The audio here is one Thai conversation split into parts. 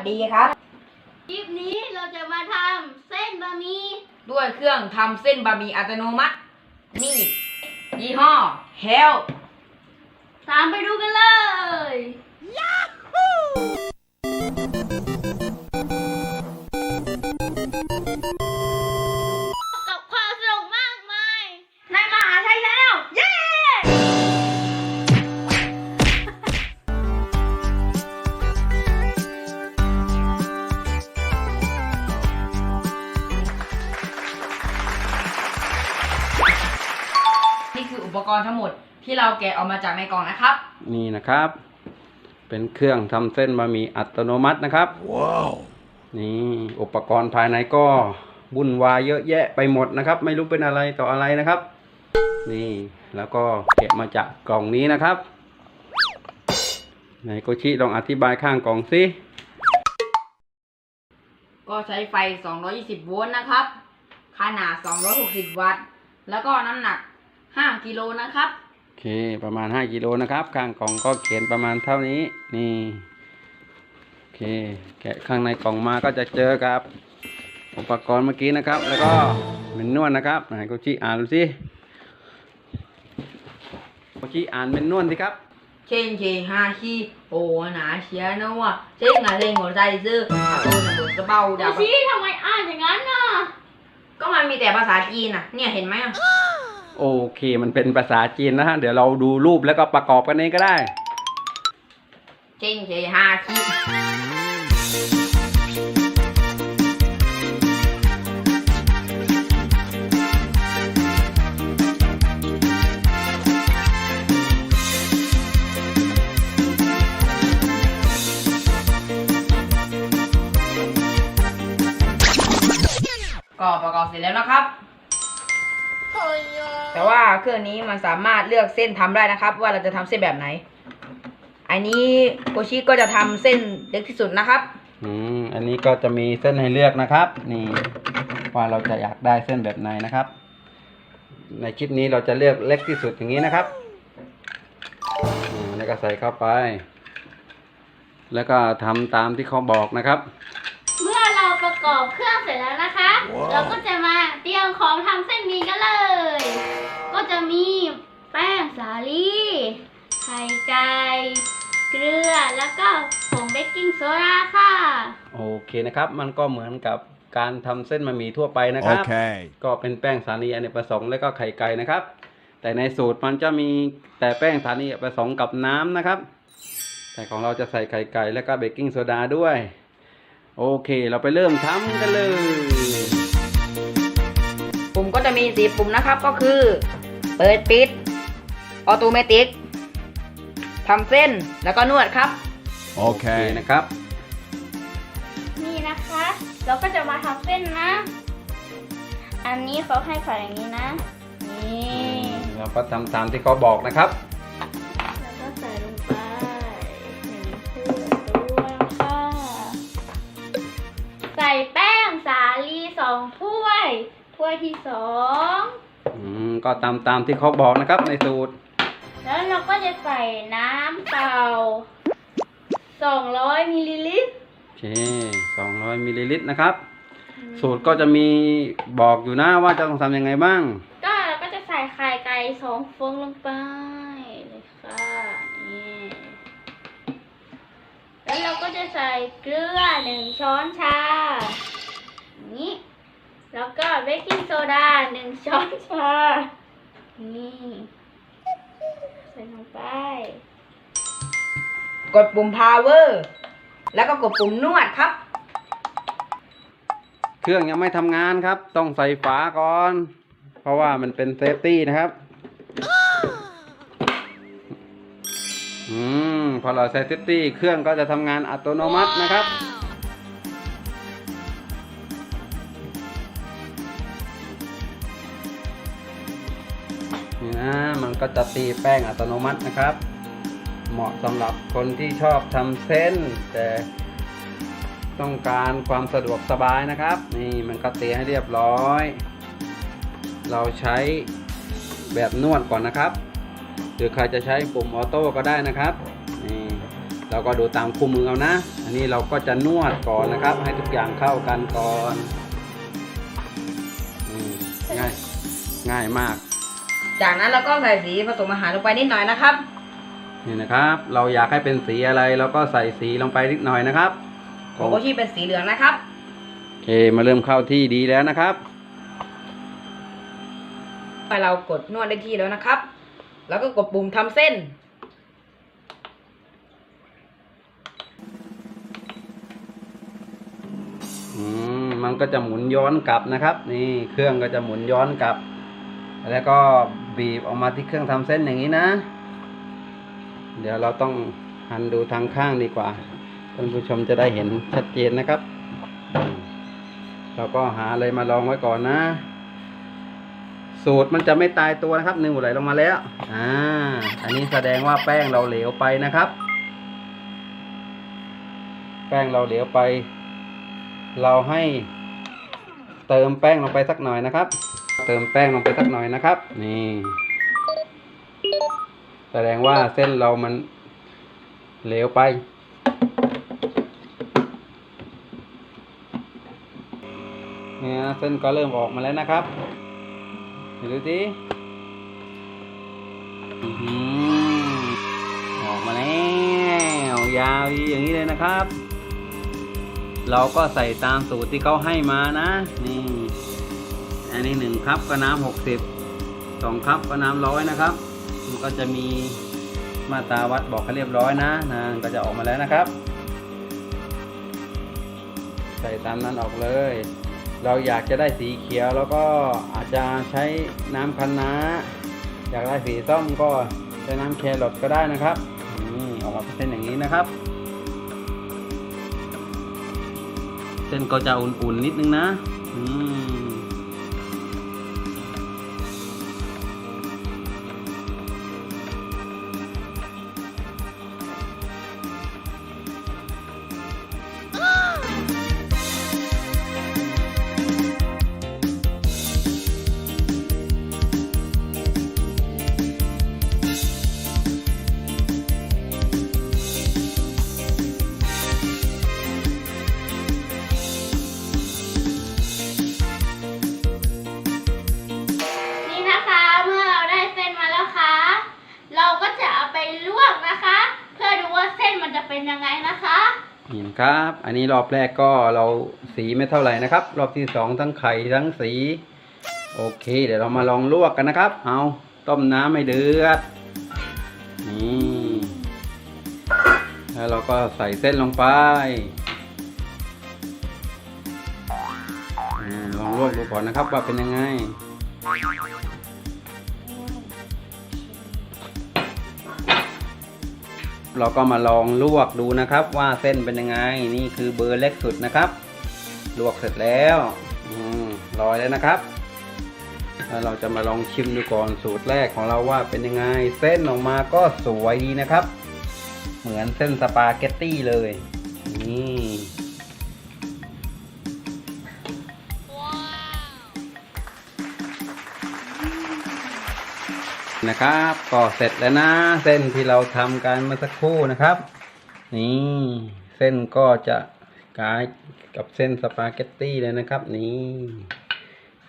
สวัสดีครับ คลิปนี้เราจะมาทำเส้นบะหมี่ด้วยเครื่องทำเส้นบะหมี่อัตโนมัติ นี่ ยี่ห้อ Hell ตามไปดูกันเลยกับ รณ์ทั้งหมดที่เราแกะออกมาจากในกล่องนะครับ นี่นะครับ เป็นเครื่องทำเส้นบะหมี่อัตโนมัตินะครับ ว้าว นี่อุปกรณ์ภายในก็วุ่นวายเยอะแยะไปหมดนะครับ ไม่รู้เป็นอะไรต่ออะไรนะครับ นี่แล้วก็แกะมาจากกล่องนี้นะครับไหนโกชิลองอธิบายข้างกล่องสิก็ใช้ไฟ 220 โวลต์นะครับ ขนาด 260 วัตต์ แล้วก็น้ำหนัก 5กิโลนะครับ โอเค ประมาณ5กิโลนะครับ ข้างกล่องก็เขียนประมาณเท่านี้ นี่ โอเค แกะข้างในกล่องมาก็จะเจอกับ อุปกรณ์เมื่อกี้นะครับ แล้วก็เป็นนวดนะครับไหนโกชิอ่านดูสิโกชิอ่านเป็นนวดสิครับเช่นเชฮาชีโอหนาเชียนะว่าเช่นอะไรหัวใจซื่ออาโตนะบุกระเบ้าดาบชี้ทำไมอ่านอย่างนั้นน่ะก็มันมีแต่ภาษาจีนน่ะ เนี่ยเห็นไหมอะ โอเคมันเป็นภาษาจีนนะฮะ เดี๋ยวเราดูรูปแล้วก็ประกอบกันเองก็ได้เช่นเชฮาชีก็ประกอบเสร็จแล้วนะครับ แต่ว่าเครื่องนี้มันสามารถเลือกเส้นทำได้นะครับ ว่าเราจะทำเส้นแบบไหน อันนี้โกชิก็จะทำเส้นเล็กที่สุดนะครับ อืมอันนี้ก็จะมีเส้นให้เลือกนะครับ นี่ ว่าเราจะอยากได้เส้นแบบไหนนะครับ ในคลิปนี้เราจะเลือกเล็กที่สุดอย่างนี้นะครับอืมแล้วก็ใส่เข้าไป แล้วก็ทำตามที่เขาบอกนะครับ เมื่อเราประกอบเครื่องเสร็จแล้วนะคะเราก็จะมาเตรียมของทำเส้นหมี่กันเลย ก็จะมีแป้งสาลีไข่ไก่เกลือแล้วก็ผงเบกกิ้งโซดาค่ะ โอเคนะครับ มันก็เหมือนกับการทำเส้นบะหมี่ทั่วไปนะครับ Okay. ก็เป็นแป้งสาลีอเนกประสงค์และก็ไข่ไก่นะครับ แต่ในสูตรมันจะมีแต่แป้งสาลีอเนกประสงค์กับน้ำนะครับ แต่ของเราจะใส่ไข่ไก่และก็เบกกิ้งโซดาด้วย โอเค เราไปเริ่มทำกันเลย ปุ่มก็จะมีสีปุ่มนะครับก็คือ เปิดปิด ออโตเมติกทำเส้นแล้วก็นวดครับ โอเค Okay. นะครับ นี่นะคะ เราก็จะมาทำเส้นนะ อันนี้เขาให้ใส่อย่างนี้นะ นี่ เราก็ทำตามที่เขาบอกนะครับ ถ้วยที่สองอืมก็ตามตามที่เขาบอกนะครับในสูตร แล้วเราก็จะใส่น้ำเปล่า200มิลลิลิตรโอเค200มิลลิลิตรนะครับ สูตรก็จะมีบอกอยู่นะว่าจะต้องทำยังไงบ้าง ก็เราก็จะใส่ไข่ไก่สองฟองลงไปเลยค่ะนี่แล้วเราก็จะใส่เกลือหนึ่งช้อนชาอย่างนี้ แล้วก็เบกกิ้งโซดาหนึ่งช้อนชา นี่ ใส่ลงไป กดปุ่ม power แล้วก็กดปุ่มนวดครับ เครื่องยังไม่ทำงานครับ ต้องใส่ฝาก่อน เพราะว่ามันเป็นเซฟตี้นะครับ อืม พอเราใส่เซฟตี้เครื่องก็จะทำงานอัตโนมัตินะครับ นะมันก็จะตีแป้งอัตโนมัตินะครับ เหมาะสำหรับคนที่ชอบทำเส้น แต่ต้องการความสะดวกสบายนะครับ นี่มันก็ตีให้เรียบร้อย เราใช้แบบนวดก่อนนะครับ หรือใครจะใช้ปุ่มออโต้ก็ได้นะครับนี่เราก็ดูตามคู่มือเอานะ อันนี้เราก็จะนวดก่อนนะครับ ให้ทุกอย่างเข้ากันก่อนง่ายง่ายมาก จากนั้นเราก็ใส่สีผสมอาหารลงไปนิดหน่อยนะครับ นี่นะครับ เราอยากให้เป็นสีอะไรเราก็ใส่สีลงไปนิดหน่อยนะครับโกโกชิเป็นสีเหลืองนะครับโอเคมาเริ่มเข้าที่ดีแล้วนะครับไปเรากดนวดได้ที่แล้วนะครับ แล้วก็กดปุ่มทำเส้น อืมมันก็จะหมุนย้อนกลับนะครับ นี่เครื่องก็จะหมุนย้อนกลับ แล้วก็ บีบออกมาที่เครื่องทำเส้นอย่างนี้นะ เดี๋ยวเราต้องหันดูทางข้างดีกว่าท่านผู้ชมจะได้เห็นชัดเจนนะครับ เราก็หาอะไรมาลองไว้ก่อนนะ สูตรมันจะไม่ตายตัวนะครับหนึ่งไหลลงมาแล้วอ่าอันนี้แสดงว่าแป้งเราเหลวไปนะครับ แป้งเราเหลวไป เราให้เติมแป้งลงไปสักหน่อยนะครับ เติมแป้งลงไปสักหน่อยนะครับ นี่ แสดงว่าเส้นเรามันเหลวไปเนี่ยเส้นก็เริ่มออกมาแล้วนะครับเห็นดูสิอื้ออกมาแล้วยาวอย่างนี้เลยนะครับ เราก็ใส่ตามสูตรที่เขาให้มานะ นี่ อันนี้หนึ่งคัพก็น้ำหกสิบสองคัพก็น้ำร้อยนะครับ มันก็จะมีมาตราวัดบอกให้เรียบร้อยนะนะก็จะออกมาแล้วนะครับ ใส่ตามนั้นออกเลย เราอยากจะได้สีเขียวแล้วก็อาจจะใช้น้ำคันนาอยากได้สีส้มก็ใช้น้ำแครอทก็ได้นะครับนี่ออกมาเป็นเส้นอย่างนี้นะครับ เส้นก็จะอุ่นๆนิดนึงนะ อืม อันนี้รอบแรกก็เราสีไม่เท่าไหร่นะครับ รอบที่สองทั้งไข่ทั้งสี โอเค เดี๋ยวเรามาลองลวกกันนะครับ เอาต้มน้ำให้เดือดนี่แล้วเราก็ใส่เส้นลงไปลองลวกดูก่อนนะครับว่าเป็นยังไง เราก็มาลองลวกดูนะครับ ว่าเส้นเป็นยังไงนี่คือเบอร์เล็กสุดนะครับ ลวกเสร็จแล้วอมลอยแล้วนะครับแล้วเราจะมาลองชิมดูก่อนสูตรแรกของเราว่าเป็นยังไง เส้นออกมาก็สวยดีนะครับ เหมือนเส้นสปาเกตตี้เลยนี่ นะครับก็เสร็จแล้วนะ เส้นที่เราทำกันเมื่อสักครู่นะครับ นี่เส้นก็จะคล้ายกับเส้นสปาเกตตี้เลยนะครับ นี่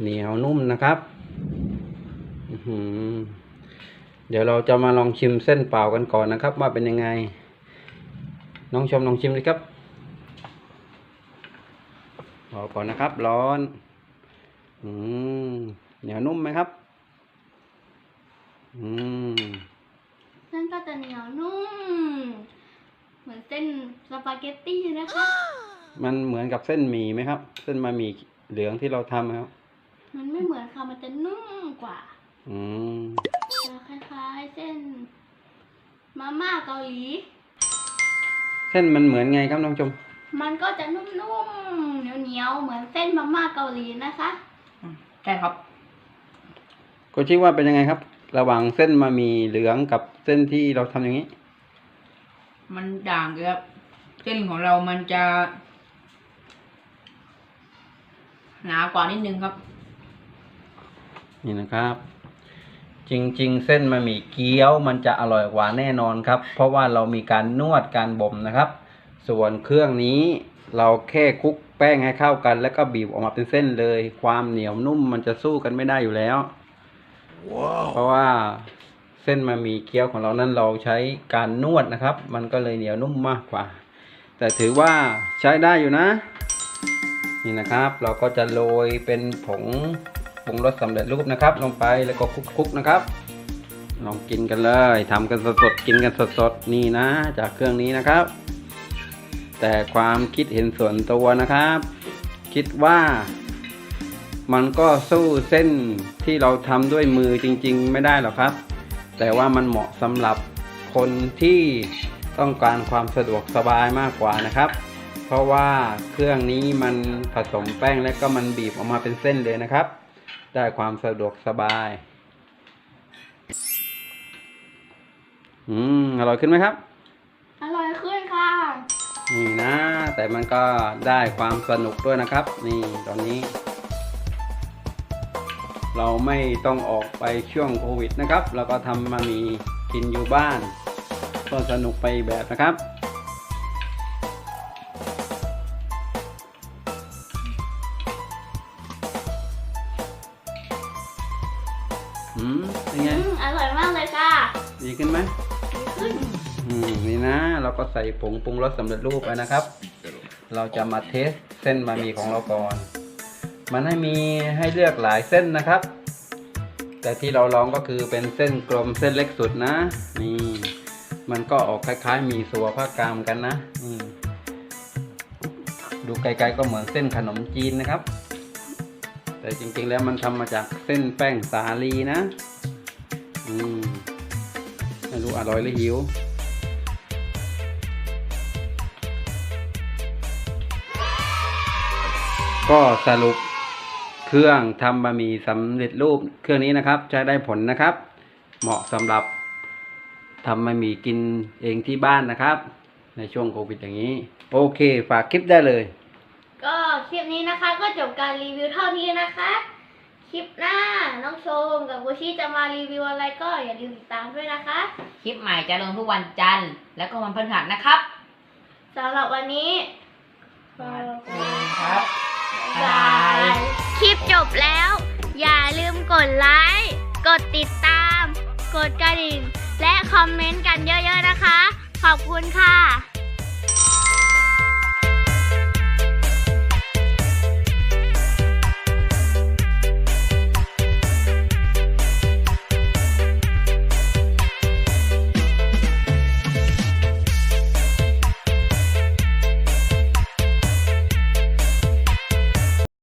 เหนียวนุ่มนะครับเดี๋ยวเราจะมาลองชิมเส้นเปล่ากันก่อนนะครับ ว่าเป็นยังไง น้องชมลองชิมเลยครับรอก่อนนะครับ ร้อน อืมเหนียวนุ่มไหมครับ อืมเส้นก็จะเหนียวนุ่ม เหมือนเส้นสปาเกตตี้นะคะ มันเหมือนกับเส้นหมี่ไหมครับ เส้นมาหมี่เหลืองที่เราทำครับ มันไม่เหมือนค่ะ มันจะนุ่มกว่า อืมจะคล้ายๆเส้น มาม่าเกาหลี เส้นมันเหมือนไงครับน้องชม มันก็จะนุ่มๆเหนียวๆเหมือนเส้นมาม่าเกาหลีนะคะ ใช่ครับก็คิดว่าเป็นยังไงครับ ระหว่างเส้นมาหมี่เหลืองกับเส้นที่เราทำอย่างนี้ มันด่างเลยครับ เส้นของเรามันจะ หนากว่านิดนึงครับ นี่นะครับ จริง ๆ เส้นมาหมี่เกี๊ยวมันจะอร่อยกว่าแน่นอนครับ เพราะว่าเรามีการนวดการบ่มนะครับ ส่วนเครื่องนี้เราแค่คลุกแป้งให้เข้ากัน แล้วก็บีบออกมาเป็นเส้นเลย ความเหนียวนุ่มมันจะสู้กันไม่ได้อยู่แล้ว เพราะว่าเส้นมามีเกี๊ยวของเรานั้นเราใช้การนวดนะครับ มันก็เลยเหนียวนุ่มมากกว่า แต่ถือว่าใช้ได้อยู่นะ นี่นะครับ เราก็จะโรยเป็นผงปรุงรสสำเร็จรูปนะครับ ลงไปแล้วก็คลุกๆนะครับ ลองกินกันเลยทำกันสดๆกินกันสดๆนี่นะ จากเครื่องนี้นะครับ แต่ความคิดเห็นส่วนตัวนะครับ คิดว่า มันก็สู้เส้นที่เราทำด้วยมือจริง ๆ ไม่ได้หรอกครับ แต่ว่ามันเหมาะสำหรับคนที่ต้องการความสะดวกสบายมากกว่านะครับ เพราะว่าเครื่องนี้มันผสมแป้งแล้วก็มันบีบออกมาเป็นเส้นเลยนะครับ ได้ความสะดวกสบาย อืมอร่อยขึ้นไหมครับ อร่อยขึ้นค่ะ นี่นะ แต่มันก็ได้ความสนุกด้วยนะครับ นี่ตอนนี้ เราไม่ต้องออกไปช่วงโควิดนะครับ เราก็ทำมามีกินอยู่บ้าน ก็สนุกไปอีกแบบนะครับ อืมเป็นไง อืมอร่อยมากเลยค่ะดีขึ้นไหมดีขึ้นอืมนี่นะ เราก็ใส่ผงปรุงรสสำเร็จรูปไปนะครับ เราจะมาเทสเส้นบะหมี่ของเราก่อน มันให้มีให้เลือกหลายเส้นนะครับ แต่ที่เราลองก็คือเป็นเส้นกลมเส้นเล็กสุดนะ นี่ มันก็ออกคล้ายๆ มีสัวภากามกันนะนี่ดูไกลๆก็เหมือนเส้นขนมจีนนะครับ แต่จริงๆแล้วมันทำมาจากเส้นแป้งสาลีนะอืมไม่รู้อร่อยหรือหิวก็สรุป เครื่องทำบะหมี่สำเร็จรูปเครื่องนี้นะครับ ใช้ได้ผลนะครับ เหมาะสำหรับทำบะหมี่กินเองที่บ้านนะครับ ในช่วงโควิดอย่างนี้ โอเค ฝากคลิปได้เลย ก็คลิปนี้นะคะก็จบการรีวิวเท่านี้นะคะ คลิปหน้าน้องโชมกับกุชิจะมารีวิวอะไรก็อย่าลืมติดตามด้วยนะคะ คลิปใหม่จะลงทุกวันจันทร์แล้วก็วันพฤหัสนะครับสำหรับวันนี้ครับบาย คลิปจบแล้ว อย่าลืมกดไลค์ กดติดตาม กดกระดิ่ง และคอมเมนต์กันเยอะๆนะคะ ขอบคุณค่ะ